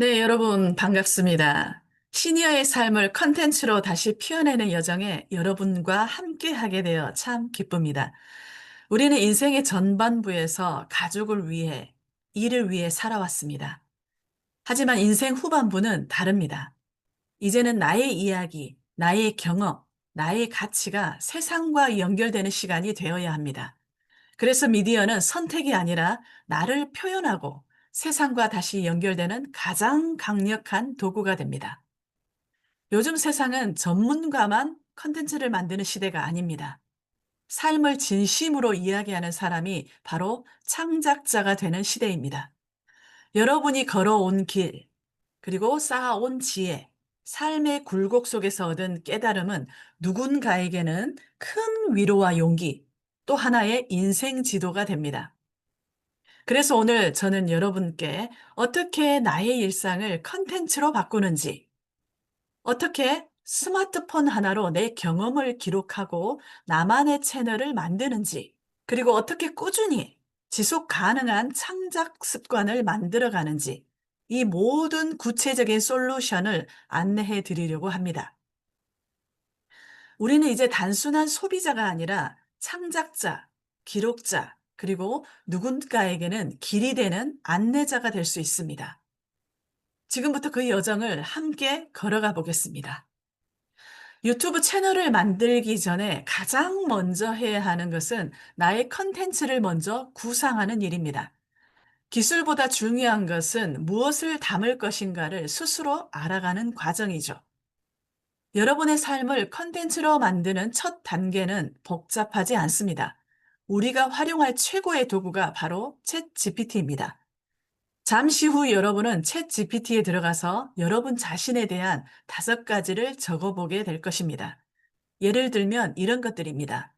네, 여러분 반갑습니다. 시니어의 삶을 컨텐츠로 다시 피워내는 여정에 여러분과 함께 하게 되어 참 기쁩니다. 우리는 인생의 전반부에서 가족을 위해, 일을 위해 살아왔습니다. 하지만 인생 후반부는 다릅니다. 이제는 나의 이야기, 나의 경험, 나의 가치가 세상과 연결되는 시간이 되어야 합니다. 그래서 미디어는 선택이 아니라 나를 표현하고 세상과 다시 연결되는 가장 강력한 도구가 됩니다. 요즘 세상은 전문가만 컨텐츠를 만드는 시대가 아닙니다. 삶을 진심으로 이야기하는 사람이 바로 창작자가 되는 시대입니다. 여러분이 걸어온 길, 그리고 쌓아온 지혜, 삶의 굴곡 속에서 얻은 깨달음은 누군가에게는 큰 위로와 용기, 또 하나의 인생 지도가 됩니다. 그래서 오늘 저는 여러분께 어떻게 나의 일상을 컨텐츠로 바꾸는지, 어떻게 스마트폰 하나로 내 경험을 기록하고 나만의 채널을 만드는지, 그리고 어떻게 꾸준히 지속 가능한 창작 습관을 만들어 가는지, 이 모든 구체적인 솔루션을 안내해 드리려고 합니다. 우리는 이제 단순한 소비자가 아니라 창작자, 기록자, 그리고 누군가에게는 길이 되는 안내자가 될 수 있습니다. 지금부터 그 여정을 함께 걸어가 보겠습니다. 유튜브 채널을 만들기 전에 가장 먼저 해야 하는 것은 나의 컨텐츠를 먼저 구상하는 일입니다. 기술보다 중요한 것은 무엇을 담을 것인가를 스스로 알아가는 과정이죠. 여러분의 삶을 컨텐츠로 만드는 첫 단계는 복잡하지 않습니다. 우리가 활용할 최고의 도구가 바로 챗 GPT입니다. 잠시 후 여러분은 챗 GPT에 들어가서 여러분 자신에 대한 다섯 가지를 적어보게 될 것입니다. 예를 들면 이런 것들입니다.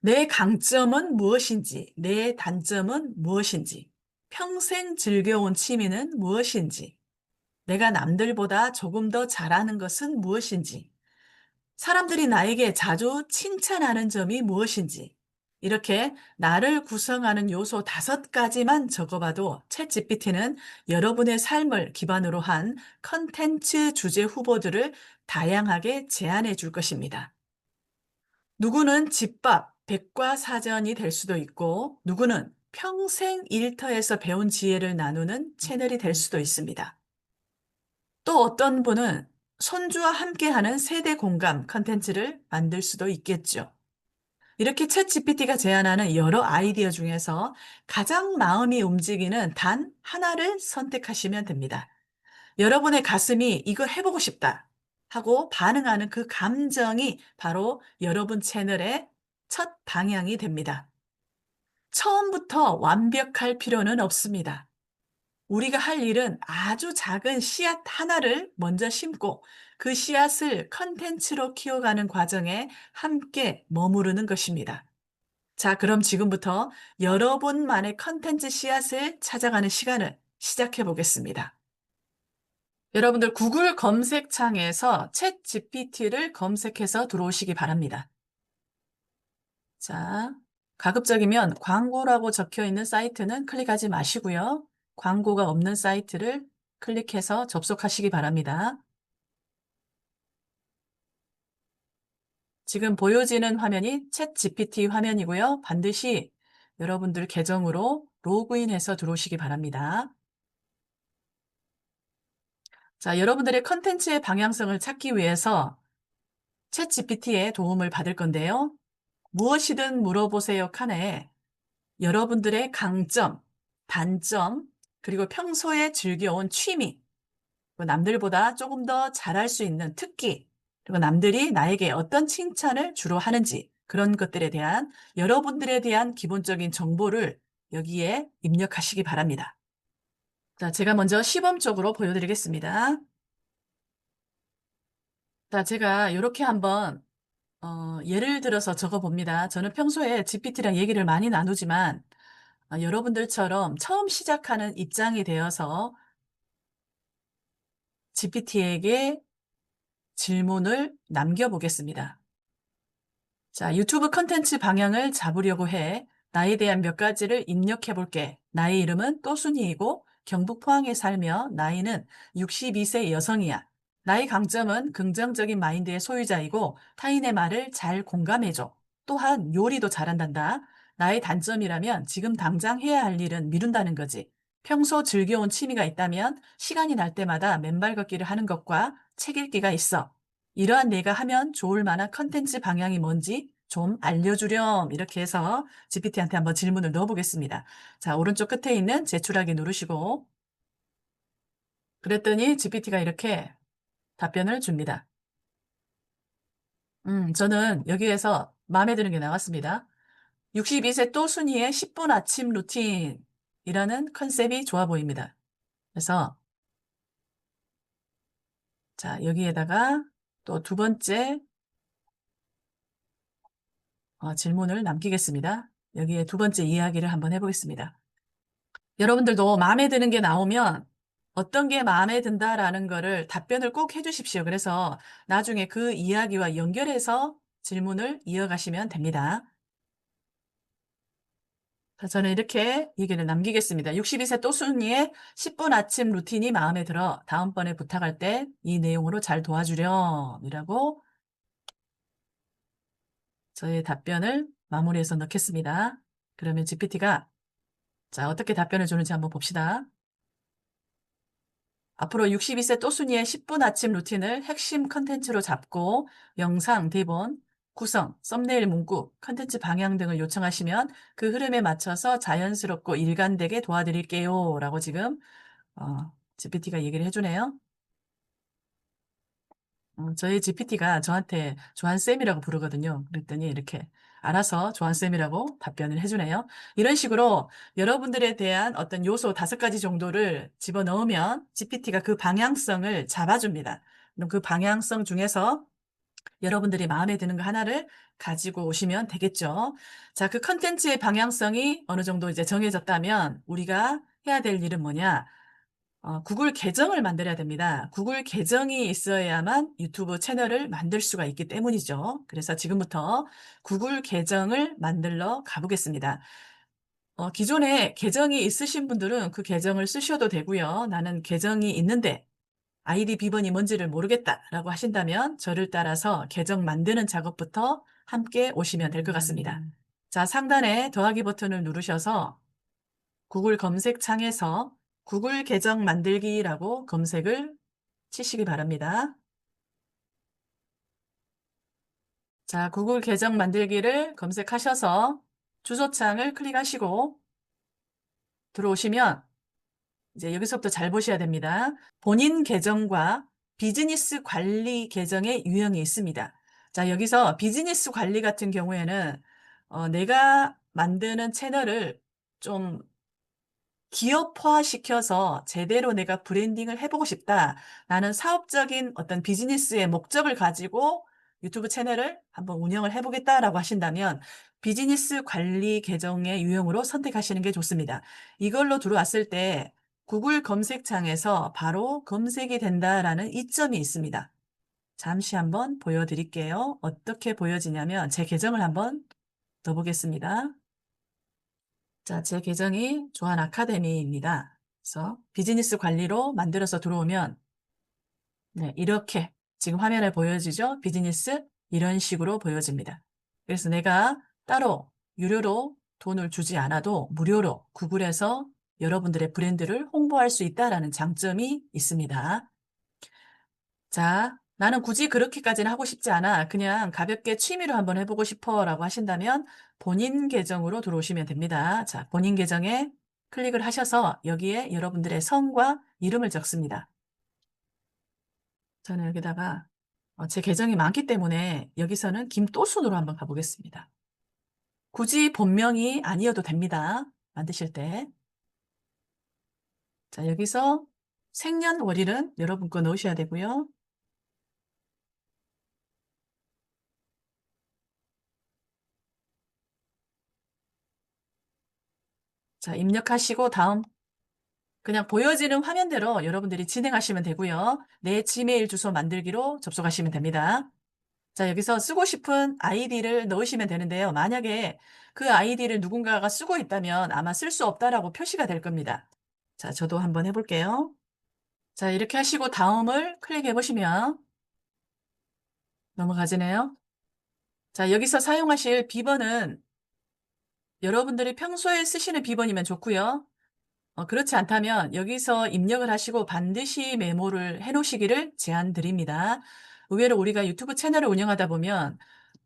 내 강점은 무엇인지, 내 단점은 무엇인지, 평생 즐겨온 취미는 무엇인지, 내가 남들보다 조금 더 잘하는 것은 무엇인지, 사람들이 나에게 자주 칭찬하는 점이 무엇인지, 이렇게 나를 구성하는 요소 다섯 가지만 적어봐도 챗 GPT는 여러분의 삶을 기반으로 한 컨텐츠 주제 후보들을 다양하게 제안해 줄 것입니다. 누구는 집밥, 백과사전이 될 수도 있고, 누구는 평생 일터에서 배운 지혜를 나누는 채널이 될 수도 있습니다. 또 어떤 분은 손주와 함께하는 세대 공감 컨텐츠를 만들 수도 있겠죠. 이렇게 챗 GPT가 제안하는 여러 아이디어 중에서 가장 마음이 움직이는 단 하나를 선택하시면 됩니다. 여러분의 가슴이 이거 해보고 싶다 하고 반응하는 그 감정이 바로 여러분 채널의 첫 방향이 됩니다. 처음부터 완벽할 필요는 없습니다. 우리가 할 일은 아주 작은 씨앗 하나를 먼저 심고 그 씨앗을 컨텐츠로 키워가는 과정에 함께 머무르는 것입니다. 자, 그럼 지금부터 여러분만의 컨텐츠 씨앗을 찾아가는 시간을 시작해 보겠습니다. 여러분들 구글 검색창에서 챗 GPT를 검색해서 들어오시기 바랍니다. 자, 가급적이면 광고라고 적혀 있는 사이트는 클릭하지 마시고요. 광고가 없는 사이트를 클릭해서 접속하시기 바랍니다. 지금 보여지는 화면이 챗 GPT 화면이고요. 반드시 여러분들 계정으로 로그인해서 들어오시기 바랍니다. 자, 여러분들의 컨텐츠의 방향성을 찾기 위해서 챗 GPT의 도움을 받을 건데요. 무엇이든 물어보세요 칸에 여러분들의 강점, 단점, 그리고 평소에 즐겨온 취미, 남들보다 조금 더 잘할 수 있는 특기, 그리고 남들이 나에게 어떤 칭찬을 주로 하는지 그런 것들에 대한 여러분들에 대한 기본적인 정보를 여기에 입력하시기 바랍니다. 자, 제가 먼저 시범적으로 보여드리겠습니다. 자, 제가 이렇게 한번 어, 예를 들어서 적어봅니다. 저는 평소에 GPT랑 얘기를 많이 나누지만 어, 여러분들처럼 처음 시작하는 입장이 되어서 GPT에게 질문을 남겨보겠습니다. 자, 유튜브 컨텐츠 방향을 잡으려고 해 나에 대한 몇 가지를 입력해 볼게. 나의 이름은 또순이이고 경북 포항에 살며 나이는 62세 여성이야. 나의 강점은 긍정적인 마인드의 소유자이고 타인의 말을 잘 공감해줘. 또한 요리도 잘한단다. 나의 단점이라면 지금 당장 해야 할 일은 미룬다는 거지. 평소 즐겨온 취미가 있다면 시간이 날 때마다 맨발 걷기를 하는 것과 책 읽기가 있어. 이러한 내가 하면 좋을 만한 컨텐츠 방향이 뭔지 좀 알려주렴. 이렇게 해서 GPT한테 한번 질문을 넣어보겠습니다. 자, 오른쪽 끝에 있는 제출하기 누르시고 그랬더니 GPT가 이렇게 답변을 줍니다. 음, 저는 여기에서 마음에 드는 게 나왔습니다. 62세 또 순이의 10분 아침 루틴 이라는 컨셉이 좋아 보입니다. 그래서 자, 여기에다가 또 두 번째 어, 질문을 남기겠습니다. 여기에 두 번째 이야기를 한번 해보겠습니다. 여러분들도 마음에 드는 게 나오면 어떤 게 마음에 든다라는 거를 답변을 꼭 해주십시오. 그래서 나중에 그 이야기와 연결해서 질문을 이어가시면 됩니다. 자, 저는 이렇게 얘기를 남기겠습니다. 62세 또순이의 10분 아침 루틴이 마음에 들어 다음번에 부탁할 때 이 내용으로 잘 도와주렴 이라고 저의 답변을 마무리해서 넣겠습니다. 그러면 GPT가 자 어떻게 답변을 주는지 한번 봅시다. 앞으로 62세 또순이의 10분 아침 루틴을 핵심 컨텐츠로 잡고 영상, 대본, 구성, 썸네일 문구, 컨텐츠 방향 등을 요청하시면 그 흐름에 맞춰서 자연스럽고 일관되게 도와드릴게요. 라고 지금 어, GPT가 얘기를 해주네요. 어, 저희 GPT가 저한테 조한쌤이라고 부르거든요. 그랬더니 이렇게 알아서 조한쌤이라고 답변을 해주네요. 이런 식으로 여러분들에 대한 어떤 요소 다섯 가지 정도를 집어넣으면 GPT가 그 방향성을 잡아줍니다. 그럼 그 방향성 중에서 여러분들이 마음에 드는 거 하나를 가지고 오시면 되겠죠. 자, 그 컨텐츠의 방향성이 어느 정도 이제 정해졌다면 우리가 해야 될 일은 뭐냐? 어, 구글 계정을 만들어야 됩니다. 구글 계정이 있어야만 유튜브 채널을 만들 수가 있기 때문이죠. 그래서 지금부터 구글 계정을 만들러 가보겠습니다. 어, 기존에 계정이 있으신 분들은 그 계정을 쓰셔도 되고요. 나는 계정이 있는데 아이디 비번이 뭔지를 모르겠다라고 하신다면 저를 따라서 계정 만드는 작업부터 함께 오시면 될 것 같습니다. 음. 자, 상단에 더하기 버튼을 누르셔서 구글 검색창에서 구글 계정 만들기라고 검색을 치시기 바랍니다. 자, 구글 계정 만들기를 검색하셔서 주소창을 클릭하시고 들어오시면 이제 여기서부터 잘 보셔야 됩니다. 본인 계정과 비즈니스 관리 계정의 유형이 있습니다. 자, 여기서 비즈니스 관리 같은 경우에는 어, 내가 만드는 채널을 좀 기업화시켜서 제대로 내가 브랜딩을 해보고 싶다. 나는 사업적인 어떤 비즈니스의 목적을 가지고 유튜브 채널을 한번 운영을 해보겠다라고 하신다면 비즈니스 관리 계정의 유형으로 선택하시는 게 좋습니다. 이걸로 들어왔을 때 구글 검색창에서 바로 검색이 된다라는 이점이 있습니다. 잠시 한번 보여드릴게요. 어떻게 보여지냐면 제 계정을 한번 넣어보겠습니다. 자, 제 계정이 조한 아카데미입니다. 그래서 비즈니스 관리로 만들어서 들어오면 네, 이렇게 지금 화면에 보여지죠? 비즈니스 이런 식으로 보여집니다. 그래서 내가 따로 유료로 돈을 주지 않아도 무료로 구글에서 여러분들의 브랜드를 홍보할 수 있다는 장점이 있습니다. 자, 나는 굳이 그렇게까지는 하고 싶지 않아. 그냥 가볍게 취미로 한번 해보고 싶어 라고 하신다면 본인 계정으로 들어오시면 됩니다. 자, 본인 계정에 클릭을 하셔서 여기에 여러분들의 성과 이름을 적습니다. 저는 여기다가 어, 제 계정이 많기 때문에 여기서는 김또순으로 한번 가보겠습니다. 굳이 본명이 아니어도 됩니다. 만드실 때. 자, 여기서 생년월일은 여러분 거 넣으셔야 되고요. 자, 입력하시고 다음 그냥 보여지는 화면대로 여러분들이 진행하시면 되고요. 내 지메일 주소 만들기로 접속하시면 됩니다. 자, 여기서 쓰고 싶은 아이디를 넣으시면 되는데요. 만약에 그 아이디를 누군가가 쓰고 있다면 아마 쓸 수 없다라고 표시가 될 겁니다. 자, 저도 한번 해볼게요. 자, 이렇게 하시고 다음을 클릭해 보시면 넘어가지네요. 자, 여기서 사용하실 비번은 여러분들이 평소에 쓰시는 비번이면 좋고요. 어, 그렇지 않다면 여기서 입력을 하시고 반드시 메모를 해 놓으시기를 제안드립니다. 의외로 우리가 유튜브 채널을 운영하다 보면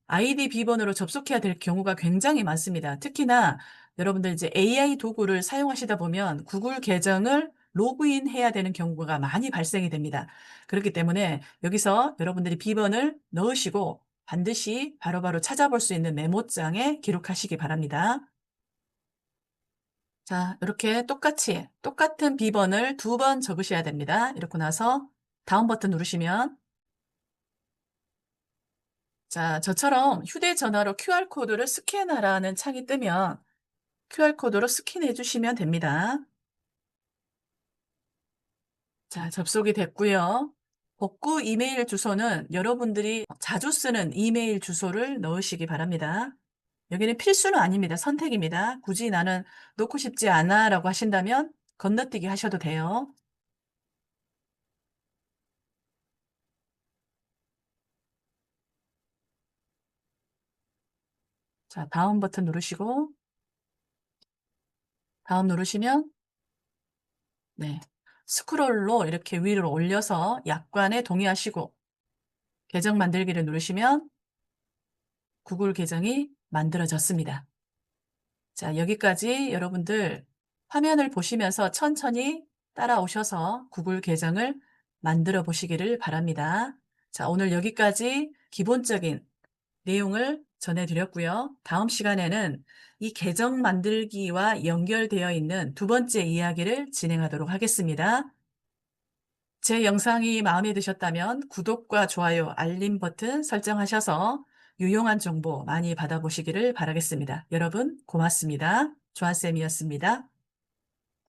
아이디 비번으로 접속해야 될 경우가 굉장히 많습니다. 특히나 여러분들 이제 AI 도구를 사용하시다 보면 구글 계정을 로그인 해야 되는 경우가 많이 발생이 됩니다. 그렇기 때문에 여기서 여러분들이 비번을 넣으시고 반드시 바로바로 찾아볼 수 있는 메모장에 기록하시기 바랍니다. 자, 이렇게 똑같이 똑같은 비번을 두 번 적으셔야 됩니다. 이렇게 나서 다음 버튼 누르시면 자, 저처럼 휴대전화로 QR코드를 스캔하라는 창이 뜨면 QR코드로 스캔해 주시면 됩니다. 자, 접속이 됐고요. 복구 이메일 주소는 여러분들이 자주 쓰는 이메일 주소를 넣으시기 바랍니다. 여기는 필수는 아닙니다. 선택입니다. 굳이 나는 놓고 싶지 않아 라고 하신다면 건너뛰기 하셔도 돼요. 자, 다음 버튼 누르시고 다음 누르시면 네, 스크롤로 이렇게 위로 올려서 약관에 동의하시고 계정 만들기를 누르시면 구글 계정이 만들어졌습니다. 자, 여기까지 여러분들 화면을 보시면서 천천히 따라오셔서 구글 계정을 만들어 보시기를 바랍니다. 자, 오늘 여기까지 기본적인 내용을 전해드렸고요. 다음 시간에는 이 계정 만들기와 연결되어 있는 두 번째 이야기를 진행하도록 하겠습니다. 제 영상이 마음에 드셨다면 구독과 좋아요, 알림 버튼 설정하셔서 유용한 정보 많이 받아보시기를 바라겠습니다. 여러분 고맙습니다. 조한쌤이었습니다.